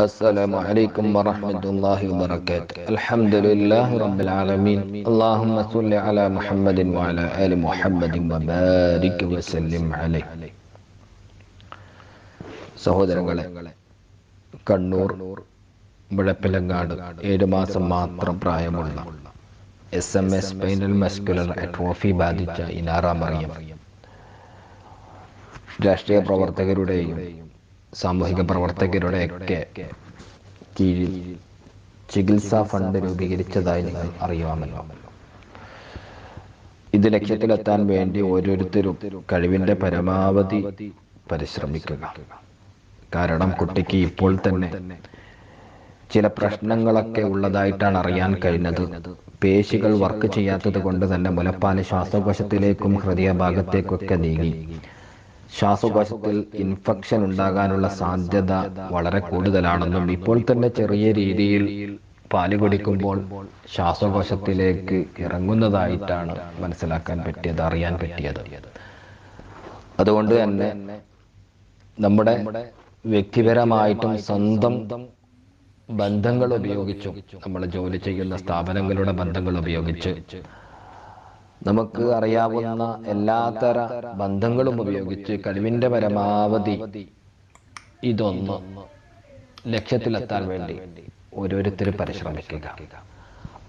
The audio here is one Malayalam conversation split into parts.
السلام عليكم ورحمة الله وبركاته الحمد لله رب العالمين اللهم صل على محمد وعلى آل محمد وبارك وسلم عليه സഹോദരങ്ങളെ കണ്ണൂർ മുഴപ്പിലങ്ങാട് ഏഴു മാസം മാത്രം പ്രായമുള്ള S M S spinal muscular atrophy ബാധിച്ച ഇനാറ മറിയം രാഷ്ട്രീയ പ്രവർത്തകരുടെയും സാമൂഹിക പ്രവർത്തകരുടെയൊക്കെ കീഴിൽ ചികിത്സാ ഫണ്ട് രൂപീകരിച്ചതായി നിങ്ങൾ അറിയാമല്ലോ ഇത് ലക്ഷ്യത്തിലെത്താൻ വേണ്ടി ഓരോരുത്തരും കഴിവിന്റെ പരമാവധി പരിശ്രമിക്കുക. കാരണം കുട്ടിക്ക് ഇപ്പോൾ തന്നെ ചില പ്രശ്നങ്ങളൊക്കെ ഉള്ളതായിട്ടാണ് അറിയാൻ കഴിഞ്ഞത്. പേശികൾ വർക്ക് ചെയ്യാത്തത് കൊണ്ട് തന്നെ മുലപ്പാൽ ശ്വാസകോശത്തിലേക്കും ഹൃദയഭാഗത്തേക്കൊക്കെ നീങ്ങി. ശ്വാസകോശത്തിൽ ഇൻഫെക്ഷൻ ഉണ്ടാകാനുള്ള സാധ്യത വളരെ കൂടുതലാണെന്നും ഇപ്പോൾ തന്നെ ചെറിയ രീതിയിൽ പാൽ കുടിക്കുമ്പോൾ ശ്വാസകോശത്തിലേക്ക് ഇറങ്ങുന്നതായിട്ടാണ് മനസ്സിലാക്കാൻ പറ്റിയത് അറിയാൻ പറ്റിയത്. അതുകൊണ്ട് തന്നെ നമ്മുടെ വ്യക്തിപരമായിട്ടും സ്വന്തം ബന്ധങ്ങൾ ഉപയോഗിച്ചും നമ്മൾ ജോലി ചെയ്യുന്ന സ്ഥാപനങ്ങളുടെ ബന്ധങ്ങൾ ഉപയോഗിച്ച് നമുക്ക് അറിയാവുന്ന എല്ലാത്തര ബന്ധങ്ങളും ഉപയോഗിച്ച് കഴിവിന്റെ പരമാവധി ഇതൊന്ന് ലക്ഷ്യത്തിലെത്താൻ വേണ്ടി ഓരോരുത്തർ പരിശ്രമിക്കുക.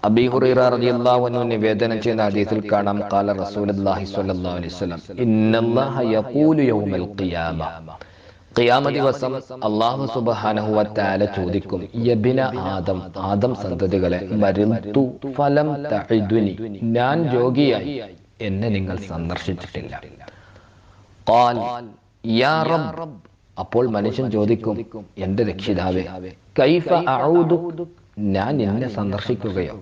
അബീ ഹുറൈറ റളിയല്ലാഹു അൻഹു നിവേദനം ചെയ്യുന്ന ഹദീസിൽ കാണാം ഖാല റസൂലുള്ളാഹി സ്വല്ലല്ലാഹു അലൈഹി വസല്ലം ഇന്നല്ലാഹ യഖൂലു യൗമൽ ഖിയാമ ഖിയാമ ദിവസം വ തആല ചോദിക്കും യബ്ന ആദം ആദം സന്തതികളെ മരിന്തു ഫലം തഇദുനി ഞാൻ രോഗിയായി എന്നെ നിങ്ങൾ സന്ദർശിച്ചിട്ടില്ല. ഖാൽ യാ റബ്ബ്. അപ്പോൾ മനുഷ്യൻ ചോദിക്കും എന്റെ രക്ഷിതാവേ കൈഫ അഊദു ഞാൻ എന്നെ സന്ദർശിക്കുകയോ.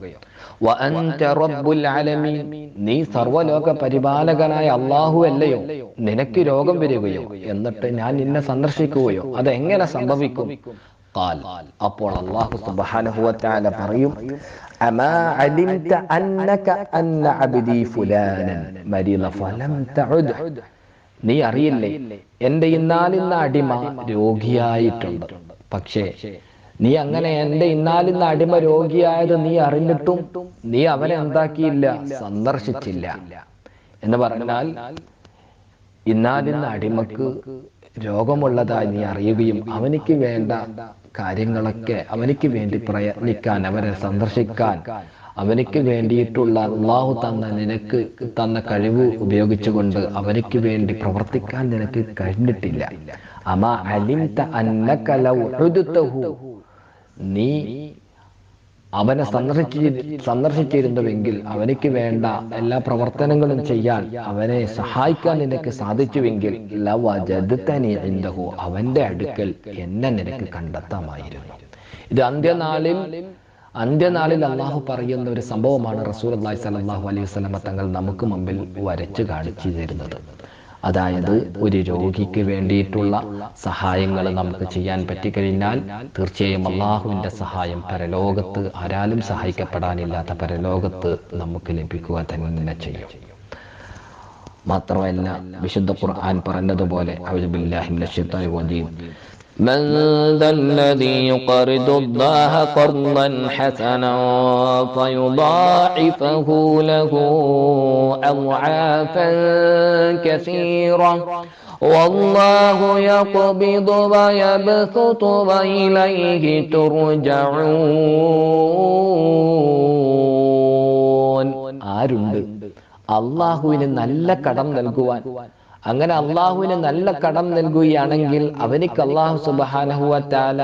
നീ സർവലോക പരിപാലകനായ അള്ളാഹു അല്ലയോ? നിനക്ക് രോഗം വരികയോ? എന്നിട്ട് ഞാൻ നിന്നെ സന്ദർശിക്കുകയോ? അതെങ്ങനെ സംഭവിക്കും? قال അപ്പോൾ അല്ലാഹു സുബ്ഹാനഹു വ തആല പറയും അമാ അലിംത അന്നക അന്ന അബ്ദി ഫുലാനൻ. മരിദ ഫലം തഉദ്. നീ അറിയില്ലേ? എന്റെ ഇന്നാലിന്ന അടിമ രോഗിയായിട്ടുണ്ട്. പക്ഷേ നീ അങ്ങനെ എന്റെ ഇന്നാലിന്ന് അടിമ രോഗിയായത് നീ അറിഞ്ഞിട്ടും നീ അവനെ എന്താക്കിയില്ല സന്ദർശിച്ചില്ല. എന്ന് പറഞ്ഞാൽ ഇന്നാലിന്ന് അടിമക്ക് രോഗമുള്ളതായി നീ അറിയുകയും അവനിക്ക് വേണ്ട കാര്യങ്ങളൊക്കെ അവനിക്ക് വേണ്ടി പ്രയത്നിക്കാൻ അവരെ സന്ദർശിക്കാൻ അവനിക്ക് വേണ്ടിയിട്ടുള്ള അള്ളാഹു തന്ന നിനക്ക് തന്ന കഴിവ് ഉപയോഗിച്ചുകൊണ്ട് അവനിക്ക് വേണ്ടി പ്രവർത്തിക്കാൻ നിനക്ക് കഴിഞ്ഞിട്ടില്ല. നീ അവനെ സന്ദർശിച്ചി സന്ദർശിച്ചിരുന്നുവെങ്കിൽ അവനിക്ക് വേണ്ട എല്ലാ പ്രവർത്തനങ്ങളും ചെയ്യാൻ അവനെ സഹായിക്കാൻ നിനക്ക് സാധിച്ചുവെങ്കിൽ അവന്റെ അടുക്കൽ എന്നെ നിനക്ക് കണ്ടെത്താമായിരുന്നു. ഇത് അന്ത്യനാളിൽ അന്ത്യനാളിൽ അള്ളാഹു പറയുന്ന ഒരു സംഭവമാണ് റസൂൽ അള്ളാഹി സലാഹു അലൈഹി സ്വലമ തങ്ങൾ നമുക്ക് മുമ്പിൽ വരച്ചു കാണിച്ചു തരുന്നത്. അതായത് ഒരു രോഗിക്ക് വേണ്ടിയിട്ടുള്ള സഹായങ്ങൾ നമുക്ക് ചെയ്യാൻ പറ്റിക്കഴിഞ്ഞാൽ തീർച്ചയായും അള്ളാഹുവിന്റെ സഹായം പരലോകത്ത് ആരാലും സഹായിക്കപ്പെടാനില്ലാത്ത പരലോകത്ത് നമുക്ക് ലഭിക്കുക തന്നെ ചെയ്യും. മാത്രമല്ല വിശുദ്ധ ഖുർആൻ പറഞ്ഞതുപോലെ من ذا الذي يقرض الله قرضا حسنا فيضاعفه له أضعافا كثيرة والله يقبض ويبسط وإليه ترجعون ആരുണ്ട് അള്ളാഹുവിന് നല്ല കടം നൽകുവാൻ അങ്ങനെ അള്ളാഹുവിന് നല്ല കടം നൽകുകയാണെങ്കിൽ അവനിക്ക് അള്ളാഹു സുബാനഹുല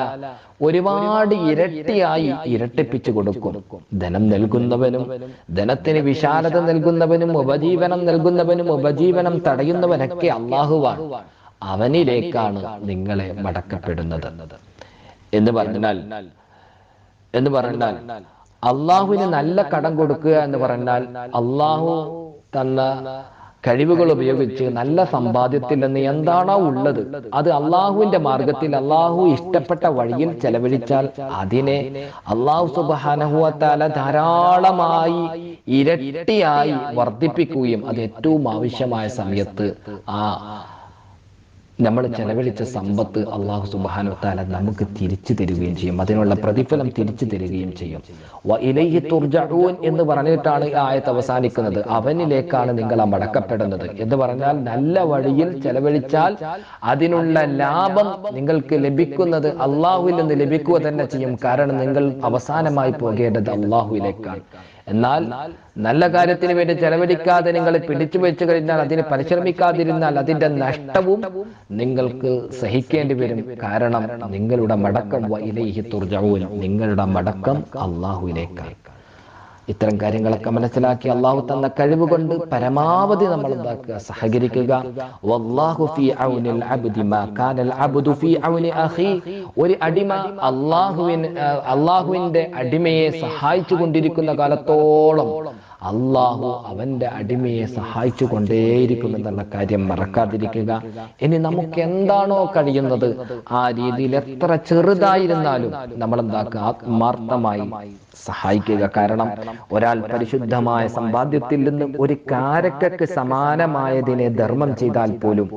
ഒരുപാട് ഇരട്ടിയായി ഇരട്ടിപ്പിച്ചു കൊടുക്കും. ധനം നൽകുന്നവനും ധനത്തിന് വിശാലത നൽകുന്നവനും ഉപജീവനം നൽകുന്നവനും ഉപജീവനം തടയുന്നവനൊക്കെ അള്ളാഹുവാണ്. അവനിലേക്കാണ് നിങ്ങളെ മടക്കപ്പെടുന്നത്. എന്ന് പറഞ്ഞാൽ എന്ന് പറഞ്ഞാൽ അള്ളാഹുവിന് നല്ല കടം കൊടുക്കുക എന്ന് പറഞ്ഞാൽ അള്ളാഹു തന്ന കഴിവുകൾ ഉപയോഗിച്ച് നല്ല സമ്പാദ്യത്തിൽ നിന്ന് എന്താണോ ഉള്ളത് അത് അള്ളാഹുവിന്റെ മാർഗത്തിൽ അള്ളാഹു ഇഷ്ടപ്പെട്ട വഴിയിൽ ചെലവഴിച്ചാൽ അതിനെ അള്ളാഹു സുബാനഹുവത്താല ധാരാളമായി ഇരട്ടിയായി വർദ്ധിപ്പിക്കുകയും അത് ഏറ്റവും ആവശ്യമായ സമയത്ത് ആ നമ്മൾ ചെലവഴിച്ച സമ്പത്ത് അള്ളാഹു സുബാനു താല നമുക്ക് തിരിച്ചു തരികയും ചെയ്യും. അതിനുള്ള പ്രതിഫലം തിരിച്ചു തരികയും ചെയ്യും. എന്ന് പറഞ്ഞിട്ടാണ് ഈ ആയത്ത് അവസാനിക്കുന്നത്. അവനിലേക്കാണ് നിങ്ങൾ മടക്കപ്പെടുന്നത് എന്ന് പറഞ്ഞാൽ നല്ല വഴിയിൽ ചെലവഴിച്ചാൽ അതിനുള്ള ലാഭം നിങ്ങൾക്ക് ലഭിക്കുന്നത് അള്ളാഹുവിൽ നിന്ന് ലഭിക്കുക തന്നെ ചെയ്യും. കാരണം നിങ്ങൾ അവസാനമായി പോകേണ്ടത് അള്ളാഹുവിലേക്കാണ്. എന്നാൽ നല്ല കാര്യത്തിന് വേണ്ടി ചെലവഴിക്കാതെ നിങ്ങൾ പിടിച്ചു വെച്ചു കഴിഞ്ഞാൽ അതിന് പരിശ്രമിക്കാതിരുന്നാൽ അതിന്റെ നഷ്ടവും നിങ്ങൾക്ക് സഹിക്കേണ്ടി വരും. കാരണം നിങ്ങളുടെ മടക്കം നിങ്ങളുടെ മടക്കം അള്ളാഹുവിലേക്കാണ്. ഇത്തരം കാര്യങ്ങളൊക്കെ മനസ്സിലാക്കി അള്ളാഹു തന്ന കഴിവ് കൊണ്ട് പരമാവധി നമ്മൾ എന്താക്കുക സഹകരിക്കുക. ഒരു അടിമ അള്ളാഹുവിന്റെ അടിമയെ സഹായിച്ചു കൊണ്ടിരിക്കുന്ന കാലത്തോളം അള്ളാഹു അവന്റെ അടിമയെ സഹായിച്ചു കൊണ്ടേയിരിക്കും എന്നുള്ള കാര്യം മറക്കാതിരിക്കുക. ഇനി നമുക്ക് എന്താണോ കഴിയുന്നത്? ആ രീതിയിൽ എത്ര ചെറുതായിരുന്നാലും നമ്മൾ എന്താക്കുക ആത്മാർത്ഥമായി സഹായിക്കുക. കാരണം ഒരാൾ പരിശുദ്ധമായ സമ്പാദ്യത്തിൽ നിന്ന് ഒരു കാരക്കക്ക് സമാനമായതിനെ ധർമ്മം ചെയ്താൽ പോലും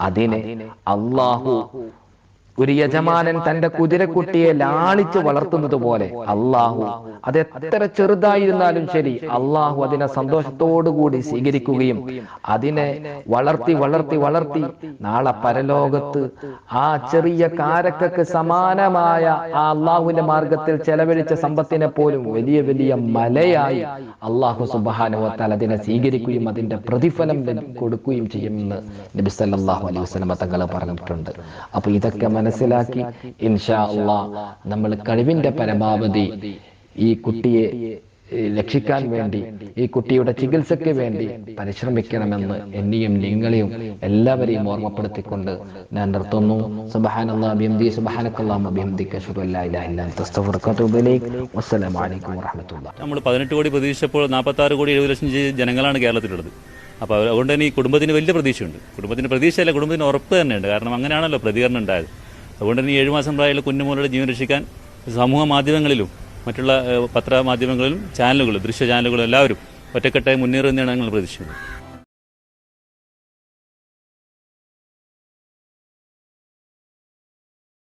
അതിനെ അള്ളാഹു ഒരു യജമാനൻ തന്റെ കുതിരക്കുട്ടിയെ ലാളിച്ച് വളർത്തുന്നത് പോലെ അള്ളാഹു അത് എത്ര ചെറുതായിരുന്നാലും ശരി അള്ളാഹു അതിനെ സന്തോഷത്തോടുകൂടി സ്വീകരിക്കുകയും അതിനെ വളർത്തി വളർത്തി വളർത്തി നാളെ പരലോകത്ത് ആ ചെറിയ കാരക്കക്ക് സമാനമായ ആ അള്ളാഹുവിന്റെ മാർഗത്തിൽ ചെലവഴിച്ച സമ്പത്തിനെ പോലും വലിയ വലിയ മലയായി അള്ളാഹു സുബാനുവത്താൽ അതിനെ സ്വീകരിക്കുകയും അതിന്റെ പ്രതിഫലം കൊടുക്കുകയും ചെയ്യുമെന്ന് നബി സല്ലല്ലാഹു അലൈഹി വസ്ലമ തങ്ങൾ പറഞ്ഞിട്ടുണ്ട്. അപ്പൊ ഇതൊക്കെ മനസ്സിലാക്കി. ഇൻഷാ അള്ളാ നമ്മൾ കഴിവിന്റെ പരമാവധി ഈ കുട്ടിയെ രക്ഷിക്കാൻ വേണ്ടി ഈ കുട്ടിയുടെ ചികിത്സയ്ക്ക് വേണ്ടി പരിശ്രമിക്കണമെന്ന് എന്നെയും നിങ്ങളെയും എല്ലാവരെയും ഓർമ്മപ്പെടുത്തിക്കൊണ്ട് ഞാൻ നിർത്തുന്നു. നമ്മൾ പതിനെട്ട് കോടി പ്രതീക്ഷിച്ചപ്പോൾ നാൽപ്പത്തി ആറ് കോടി എഴുപത് ലക്ഷം ജനങ്ങളാണ് കേരളത്തിലുള്ളത്. അപ്പോൾ അതുകൊണ്ട് തന്നെ ഈ കുടുംബത്തിന് വലിയ പ്രതീക്ഷയുണ്ട്. കുടുംബത്തിന് പ്രതീക്ഷയല്ല കുടുംബത്തിന് ഉറപ്പ് തന്നെയുണ്ട്. കാരണം അങ്ങനെയാണല്ലോ പ്രതികരണം ഉണ്ടായത്. അതുകൊണ്ട് തന്നെ ഈ ഏഴ് മാസം പ്രായമുള്ള കുഞ്ഞുമോളുടെ ജീവൻ രക്ഷിക്കാൻ സമൂഹ മാധ്യമങ്ങളിലും മറ്റുള്ള പത്രമാധ്യമങ്ങളിലും ചാനലുകളും ദൃശ്യ ചാനലുകളും എല്ലാവരും ഒറ്റക്കെട്ടായി മുന്നേറുമെന്നാണ് ഞങ്ങൾ പ്രതീക്ഷിക്കുന്നത്.